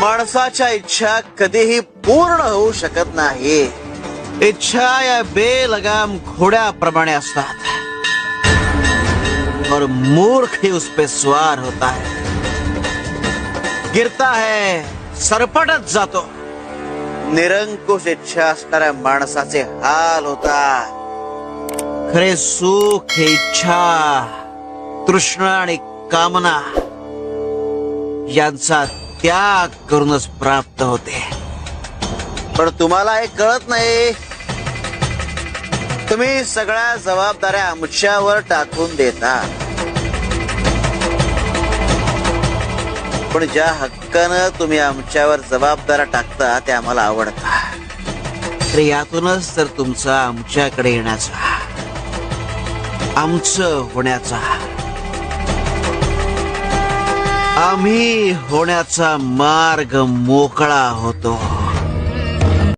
माणसाच्या इच्छा कधीही पूर्ण होऊ शकत नाही. इच्छा या बेलगाम घोड्याप्रमाणे असतात. और मूर्ख ही उस पे स्वार होता है. गिरता है सरपटत जातो. निरंकुश इच्छा असणाऱ्या माणसाचे हाल होतात खरे सुख हे इच्छा तृष्णा आणि कामना यांचा त्याग करूनच प्राप्त होते. पण तुम्हाला हे कळत नाही. तुम्ही सगळ्या जबाबदाऱ्या आमच्यावर टाकून देता. पण ज्या हक्कानं तुम्ही आमच्यावर जबाबदाऱ्या टाकता ते आम्हाला आवडतात तर यातूनच तर तुमचा आमच्याकडे येण्याचा आमचं होण्याचा आम्ही होण्याचा मार्ग मोकळा होतो.